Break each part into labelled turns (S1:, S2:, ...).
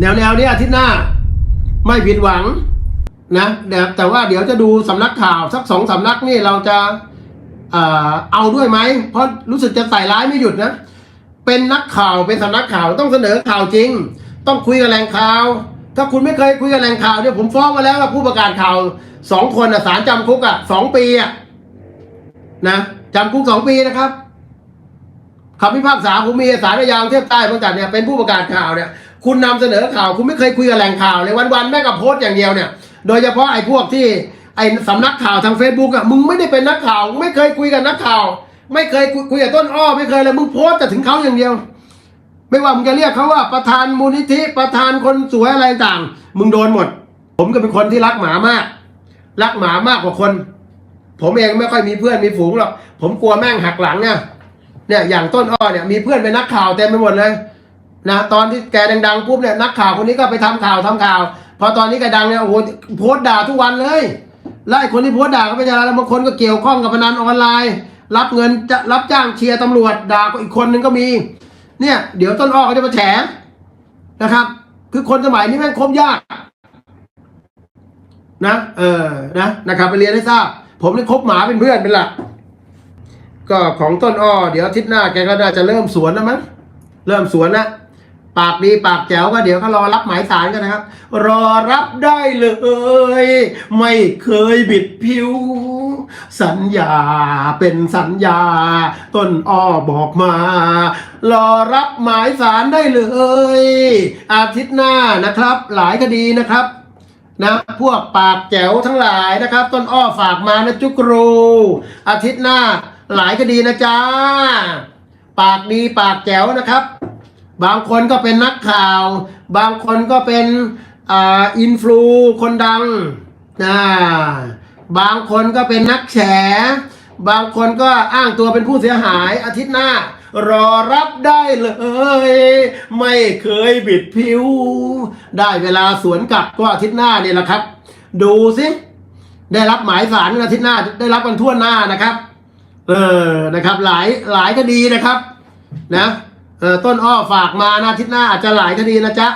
S1: แนวแนวนี้อาทิตย์หน้า ไม่ผิดหวังนะแต่แต่ว่าเดี๋ยวจะดูสำนักข่าวสักสองสำนักนี่เราจะเอาด้วยไหมเพราะรู้สึกจะใส่ร้ายไม่หยุดนะ เป็นนักข่าวเป็นสำนักข่าวต้องเสนอข่าวจริง ต้องคุยกับแหล่งข่าว ถ้าคุณไม่เคยคุยกับแหล่งข่าวเนี่ยผมฟ้องมาแล้วว่าผู้ประกาศข่าวสองคนอะสารจำคุกอะสองปีอะนะจำคุกสองปีนะครับคำพิพากษาผมมีสารยางเทียบใต้เหมือนกันเนี่ยเป็นผู้ประกาศข่าวเนี่ย คุณนำเสนอข่าว คุณไม่เคยคุยกับแหล่งข่าวเลยวันๆแม่กับโพสต์อย่างเดียวเนี่ย โดยเฉพาะไอ้พวกที่ไอ้สำนักข่าวทาง Facebook อะมึงไม่ได้เป็นนักข่าว ไม่เคยคุยกับนักข่าว ไม่เคยคุยคุยกับต้นอ้อไม่เคยเลยมึงโพสต์แต่ถึงเขาอย่างเดียว ไม่ว่ามึงจะเรียกเขาว่าประธานมูลนิธิประธานคนสวยอะไรต่างมึงโดนหมด ผมก็เป็นคนที่รักหมามาก รักหมามากกว่าคน ผมเองไม่ค่อยมีเพื่อนมีฝูงหรอกผมกลัวแม่งหักหลังเนี่ยเนี่ยอย่างต้นอ้อเนี่ยมีเพื่อนเป็นนักข่าวเต็มไปหมดเลย นะตอนที่แกดังๆปุ๊บเนี่ยนักข่าวคนนี้ก็ไปทำข่าวทำข่าว พอตอนนี้แกดังเนี่ยโอ้โหโพสต์ด่าทุกวันเลยไล่คนที่โพสต์ด่าก็ไม่ใช่อะไรแล้วบางคนก็เกี่ยวข้องกับพนันออนไลน์ รับเงินจะรับจ้างเชียร์ตำรวจด่าก็อีกคนนึงก็มี เนี่ยเดี๋ยวต้นอ้อเขาจะมาแฉนะครับ คือคนสมัยนี้แม่งคบยากนะเออนะนะครับไปเรียนให้ทราบ ผมนี่คบหมาเป็นเพื่อนเป็นหลักก็ของต้นอ้อเดี๋ยวอาทิตย์หน้าแกก็น่าจะเริ่มสวนแล้วมั้งเริ่มสวนแล้ว ปากดีปากแจ๋วก็เดี๋ยวก็รอรับหมายสารกันนะครับ รอรับได้เลย ไม่เคยบิดผิว สัญญาเป็นสัญญา ต้นอ้อบอกมา รอรับหมายสารได้เลย อาทิตย์หน้านะครับ หลายคดีนะครับนะพวกปากแจ๋วทั้งหลายนะครับ ต้นอ้อฝากมานะจุกรู อาทิตย์หน้าหลายคดีนะจ๊ะปากดีปากแจ๋วนะครับ บางคนก็เป็นนักข่าว บางคนก็เป็นอ่าอินฟลูคนดังนะบางคนก็เป็นนักแฉ บางคนก็อ้างตัวเป็นผู้เสียหายอาทิตย์หน้า รอรับได้เลย ไม่เคยบิดผิว ได้เวลาสวนกลับก็อาทิตย์หน้านี่แหละครับ ดูสิได้รับหมายสารอาทิตย์หน้าได้รับกันทั่วหน้านะครับ เออนะครับ หลายหลายคดีนะครับ นะ ต้นอ้อฝากมานะอาทิตย์หน้าอาจจะหลายคดีนะจ๊ะ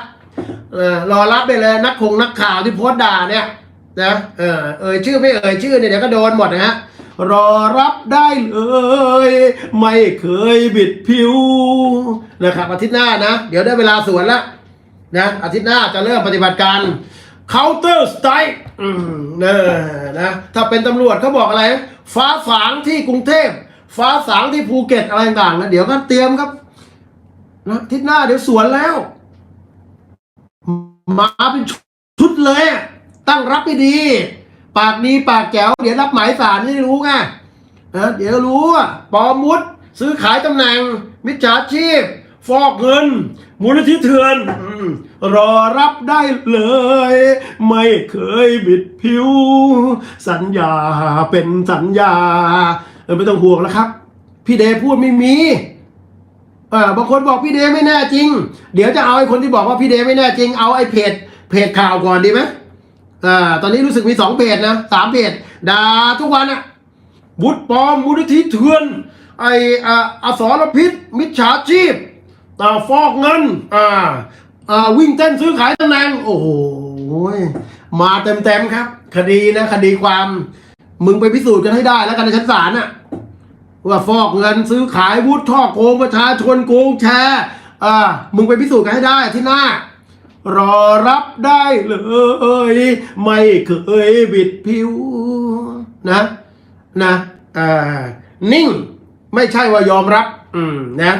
S1: เออรอรับได้เลยนักคงนักข่าวที่โพสต์ด่าเนี่ยนะเออเอ่ยชื่อไม่เอ่ยชื่อเนี่ยเดี๋ยวก็โดนหมดนะฮะรอรับได้เลย ไม่เคยบิดผิวนะครับอาทิตย์หน้านะ เดี๋ยวได้เวลาสวนแล้วนะอาทิตย์หน้าจะเริ่มปฏิบัติการ counter strike เนอนะถ้าเป็นตำรวจเขาบอกอะไร ฟ้าฝางที่กรุงเทพ ฟ้าฝางที่ภูเก็ตอะไรต่างๆนะเดี๋ยวก็เตรียมครับ นะทิตย์หน้าเดี๋ยวสวนแล้ว มาเป็นชุดเลย ตั้งรับให้ดี ปากดีปากแจ๋วเดี๋ยวรับหมายสารให้รู้ไงเออเดี๋ยวรู้อะปลอมมุด ซื้อขายตำแหน่ง มิจฉาชีพ ฟอกเงิน มูลนิธิเถื่อนรอรับได้เลย ไม่เคยบิดผิว สัญญาเป็นสัญญา ไม่ต้องห่วงแล้วครับ พี่เดพูดไม่มี เออบางคนบอกพี่เดไม่แน่จริง เดี๋ยวจะเอาไอ้คนที่บอกว่าพี่เดไม่แน่จริง เอาไอ้เพจเพจข่าวก่อนดีไหมอ่าตอนนี้รู้สึกมีสองเพจนะสามเพจด่าทุกวันอะบุตรปลอมมูลนิธิเถื่อน ไอ้อ่าอสรพิษ มิจฉาชีพอ่าฟอกเงินอ่าอ่าวิ่งเต้นซื้อขายตำแหน่งโอ้โหมาเต็มๆครับ คดีนะคดีความ มึงไปพิสูจน์กันให้ได้แล้วกันในชั้นศาลน่ะ ว่าฟอกเงินซื้อขายวุฒิท่อโกงประชาชนโกงแชร์อ่ามึงไปพิสูจน์กันให้ได้ที่หน้ารอรับได้เลยไม่เคยบิดผิวนะนะอ่านิ่งไม่ใช่ว่ายอมรับ อืมนะ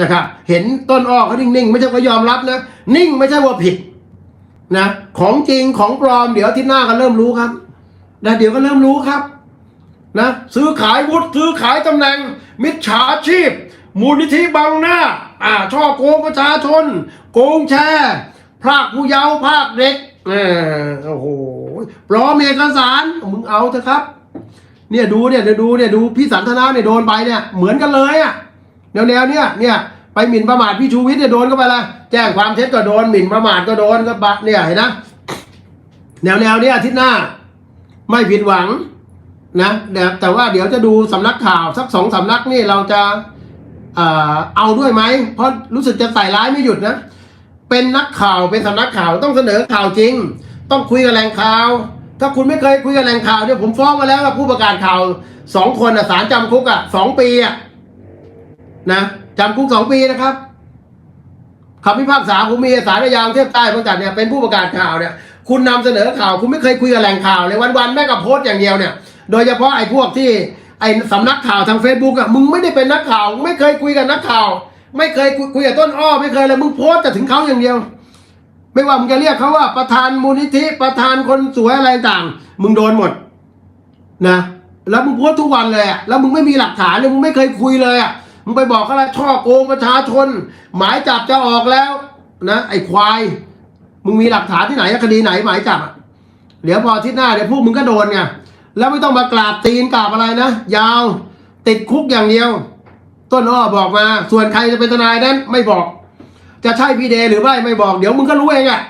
S1: นะครับเห็นต้นอ้อเขานิ่งๆ ไม่ใช่ว่ายอมรับนะนิ่งไม่ใช่ว่าผิดนะของจริงของปลอมเดี๋ยวที่หน้าก็เริ่มรู้ครับนะเดี๋ยวก็เริ่มรู้ครับ นะซื้อขายวุฒิซื้อขายตำแหน่ง มิจฉาชีพ มูลนิธิบังหน้าอ่าช่อโกงประชาชน โกงแชร์พรากผู้เยาว์พรากเด็กเออโอ้โหปลอมเอกสารมึงเอาเถอะครับ เนี่ยดูเนี่ยเดี๋ยวดูเนี่ยดูพี่สันทนาเนี่ยโดนไปเนี่ยเหมือนกันเลยอะแนวแนวๆเนี่ยเนี่ยไปหมิ่นประมาทพี่ชูวิทย์เนี่ยโดนเข้าไปละแจ้งความเท็จก็โดนหมิ่นประมาทก็โดนก็บัตเนี่ยเห็นนะแนวแนวๆเนี้อาทิตย์หน้า ไม่ผิดหวัง นะแต่แต่ว่าเดี๋ยวจะดูสำนักข่าวสักสองสำนักนี่เราจะเอาด้วยไหมเพราะรู้สึกจะใส่ร้ายไม่หยุดนะ เป็นนักข่าวเป็นสำนักข่าวต้องเสนอข่าวจริง ต้องคุยกับแหล่งข่าว ถ้าคุณไม่เคยคุยกับแหล่งข่าวเนี่ยผมฟ้องมาแล้วว่าผู้ประกาศข่าวสองคนอะสารจำคุกอะสองปีอะนะจำคุกสองปีนะครับคำพิพากษาผมมีสารยาวเทียบใต้ประกาศเนี่ยเป็นผู้ประกาศข่าวเนี่ย คุณนำเสนอข่าวคุณไม่เคยคุยกับแหล่งข่าวเลยวันๆแม่กับโพสต์อย่างเดียวเนี่ย โดยเฉพาะไอ้พวกที่ไอ้สำนักข่าวทางเฟซบุ๊กอะมึงไม่ได้เป็นนักข่าว ไม่เคยคุยกับนักข่าว ไม่เคยคุยคุยกับต้นอ้อไม่เคยเลยมึงโพสแต่ถึงเขาอย่างเดียว ไม่ว่ามึงจะเรียกเขาว่าประธานมูลนิธิประธานคนสวยอะไรต่าง มึงโดนหมดนะแล้วมึงโพสทุกวันเลยอะแล้วมึงไม่มีหลักฐานเลยมึงไม่เคยคุยเลยอะมึงไปบอกเขาอะไรช่อโกงประชาชน หมายจับจะออกแล้วนะไอ้ควาย มึงมีหลักฐานที่ไหนคดีไหนหมายจับเดี๋ยวพอที่หน้าเดี๋ยวพวกมึงก็โดนไง แล้วไม่ต้องมากราบตีนกราบอะไรนะ ยาว ติดคุกอย่างเดียว ต้นอ้อบอกมา ส่วนใครจะเป็นทนายนั้น ไม่บอก จะใช่พี่เดหรือไม่ไม่บอก เดี๋ยวมึงก็รู้เองอะ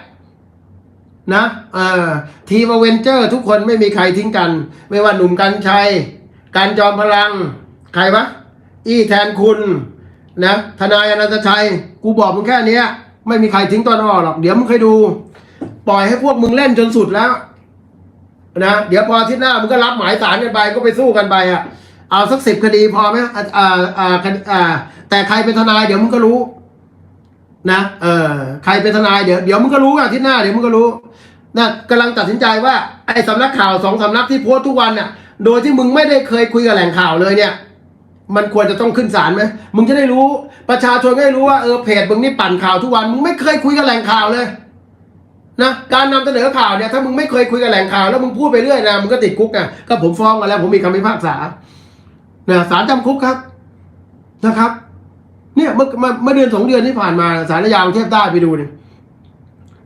S1: นะเออทีมอเวนเจอร์ทุกคนไม่มีใครทิ้งกัน ไม่ว่าหนุ่มกัญชัยการจอมพลัง ใครวะอี้แทนคุณนะทนายอนันตชัย กูบอกมึงแค่นี้ไม่มีใครทิ้งต้นอ้อหรอก เดี๋ยวมึงเคยดู ปล่อยให้พวกมึงเล่นจนสุดแล้ว นะเดี๋ยวพออาที่หน้ามึงก็รับหมายสารกันไปก็ไปสู้กันไปอะเอาสักสิบคดีพอไหมอ่าอ่าอ่าแต่ใครเป็นทนายเดี๋ยวมึงก็รู้ นะเออใครเป็นทนายเดี๋ยวเดี๋ยวมึงก็รู้อะที่หน้าเดี๋ยวมึงก็รู้นะกำลังตัดสินใจว่าไอ้สำนักข่าวสองสำนักที่โพสต์ทุกวันน่ะ โดยที่มึงไม่ได้เคยคุยกับแหล่งข่าวเลยเนี่ย มันควรจะต้องขึ้นศาลไหมมึงจะได้รู้ ประชาชนก็ได้รู้ว่าเออเพจมึงนี่ปั่นข่าวทุกวันมึงไม่เคยคุยกับแหล่งข่าวเลย นะการนำเสนอข่าวเนี่ยถ้ามึงไม่เคยคุยกับแหล่งข่าวแล้วมึงพูดไปเรื่อยนะมึงก็ติดคุกนะก็ผมฟ้องมาแล้วผมมีคำพิพากษานะศาลจำคุกครับนะครับ เนี่ยเมื่อเมื่อเดือนสองเดือนที่ผ่านมาศาลยาวเทียบใต้ไปดูเนี่ย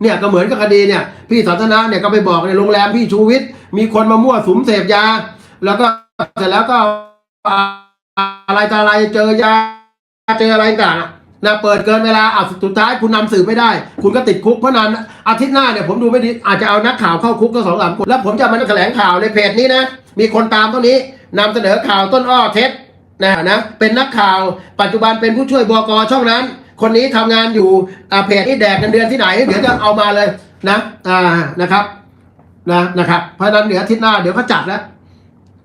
S1: เนี่ยก็เหมือนกับคดีเนี่ย พี่สันทนะเนี่ยก็ไปบอกในโรงแรมพี่ชูวิทย์มีคนมามั่วสุมเสพยา แล้วก็เสร็จแล้วก็อะไรต่ออะไรเจอยาเจออะไรต่างอะ นะเปิดเกินเวลาอะสุดท้ายคุณนำสืบไม่ได้ คุณก็ติดคุกเพราะนั้นอาทิตย์หน้าเนี่ยผมดูไม่ดีอาจจะเอานักข่าวเข้าคุกก็สองสามคนแล้วผมจะมาแถลงข่าวในเพจนี้นะมีคนตามเท่านี้นำเสนอข่าวต้นอ้อเท็จนะนะเป็นนักข่าว ปัจจุบันเป็นผู้ช่วยบกช่องนั้น คนนี้ทำงานอยู่อ่าเพจนี้แดกเงินเดือนที่ไหน เดี๋ยวจะเอามาเลยนะอ่านะครับนะนะครับเพราะนั้นเดี๋ยวอาทิตย์หน้าเดี๋ยวเขาจัดแล้ว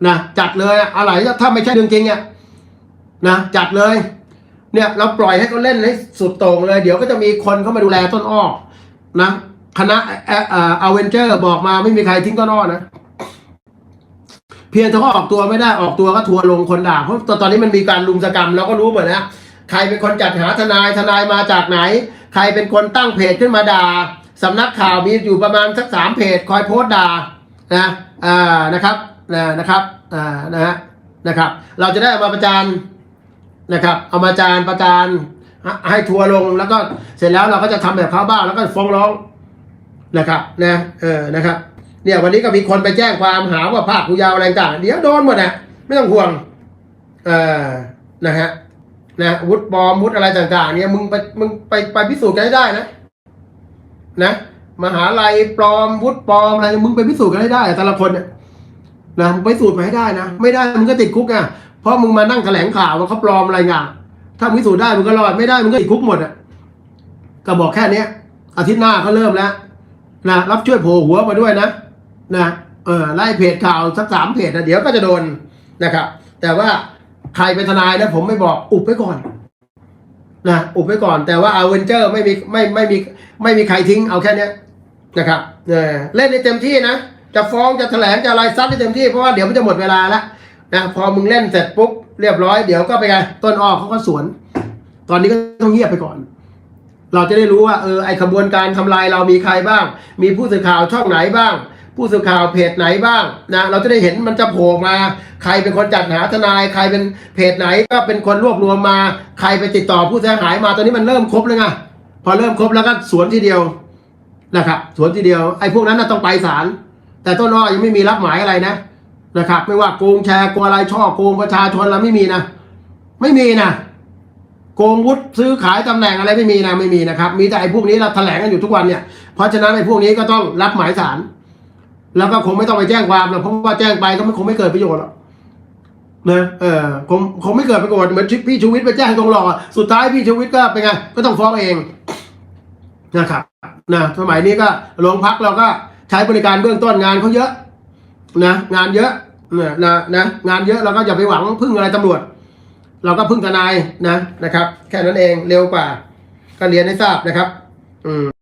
S1: นะจัดเลยอะอะไรถ้าไม่ใช่เรื่องจริงเนี่ยนะจัดเลย เนี่ยเราปล่อยให้เขาเล่นให้สุดโต่งเลย เดี๋ยวก็จะมีคนเข้ามาดูแลต้นอ้อนะคณะเอ่อเอเวนเจอร์บอกมาไม่มีใครทิ้งต้นอ้อนะเพียงแต่เขาออกตัวไม่ได้ออกตัวก็ทัวร์ลงคนด่าเพราะตอนนี้มันมีการลุมสกรรมเราก็รู้หมดนะใครเป็นคนจัดหาทนายทนายมาจากไหน ใครเป็นคนตั้งเพจขึ้นมาด่าสำนักข่าวมีอยู่ประมาณสักสามเพจคอยโพสต์ด่านะอ่านะครับนะนะครับอ่านะฮะนะครับ เราจะได้มาประจาน นะครับเอามาจานประจานให้ทัวร์ลงแล้วก็เสร็จแล้วเราก็จะทำแบบเขาบ้างแล้วก็ฟ้องร้องนะครับนะเออนะครับเนี่ยวันนี้ก็มีคนไปแจ้งความหาว่าภาคผู้ยาวอะไรต่างเดี๋ยวโดนหมดนะไม่ต้องห่วงเออนะฮะนะวุฒิปลอมวุฒิอะไรต่างๆ เนี่ยมึงไปมึงไปไปพิสูจน์กันให้ได้นะนะมหาลัยปลอมวุฒิปลอมอะไรมึงไปพิสูจน์กันให้ได้แต่ละคนเนี่ยนะไปพิสูจน์มาให้ได้นะ ไม่ได้มึงก็ติดคุกอะ เพราะมึงมานั่งแถลงข่าวว่าเขาปลอมอะไรเงี้ยถ้ามึงพิสูจน์ได้มึงก็รอดไม่ได้มึงก็ติดคุกหมดอะก็บอกแค่เนี้ย อาทิตย์หน้าเขาเริ่มแล้วนะรับช่วยโผล่หัวมาด้วยนะนะเออไล่เพจข่าวสักสามเพจนะเดี๋ยวก็จะโดนนะครับ แต่ว่าใครเป็นทนายนะผมไม่บอกอุบไว้ก่อนนะอุบไว้ก่อน แต่ว่าเอาเวนเจอร์ไม่มีไม่ไม่มีไม่มีใครทิ้งเอาแค่เนี้ยนะครับเออเล่นในเต็มที่นะ จะฟ้องจะแถลงจะอะไรซัดให้เต็มที่เพราะว่าเดี๋ยวมันจะหมดเวลาแล้ว นะพอมึงเล่นเสร็จปุ๊บเรียบร้อยเดี๋ยวก็ไปไงต้นอ้อเขาก็สวน ตอนนี้ก็ต้องเงียบไปก่อน เราจะได้รู้ว่าเออไอขบวนการทำลายเรามีใครบ้าง มีผู้สื่อข่าวช่องไหนบ้าง ผู้สื่อข่าวเพจไหนบ้างนะเราจะได้เห็นมันจะโผล่มา ใครเป็นคนจัดหาทนาย ใครเป็นเพจไหนก็เป็นคนรวบรวมมา ใครไปติดต่อผู้เสียหายมาตอนนี้มันเริ่มครบเลยไงพอเริ่มครบแล้วก็สวนทีเดียวนะครับสวนทีเดียวไอ้พวกนั้นนะต้องไปศาลแต่ต้นอ้อยังไม่มีรับหมายอะไรนะ นะครับ ไม่ว่าโกงแชร์โกงอะไรช่อโกงประชาชนเราไม่มีนะ ไม่มีนะโกงวุฒิซื้อขายตำแหน่งอะไรไม่มีนะไม่มีนะครับ มีแต่ไอ้พวกนี้เราแถลงกันอยู่ทุกวันเนี่ย เพราะฉะนั้นไอ้พวกนี้ก็ต้องรับหมายสารแล้วก็คงไม่ต้องไปแจ้งความแล้วเพราะว่าแจ้งไปก็ไม่คงไม่เกิดประโยชน์หรอกนะเออคงคงไม่เกิดประโยชน์เหมือนพี่ชูวิทย์ไปแจ้งตรงหลอกอสุดท้ายพี่ชูวิทย์ก็เป็นไงก็ต้องฟ้องเองนะครับนะสมัยนี้ก็โรงพักเราก็ใช้บริการเบื้องต้นงานเขาเยอะนะงานเยอะ นะนะนะงานเยอะเราก็อย่าไปหวังพึ่งอะไรตำรวจ เราก็พึ่งทนายนะนะครับ แค่นั้นเองเร็วกว่าก็เรียนให้ทราบนะครับ อืม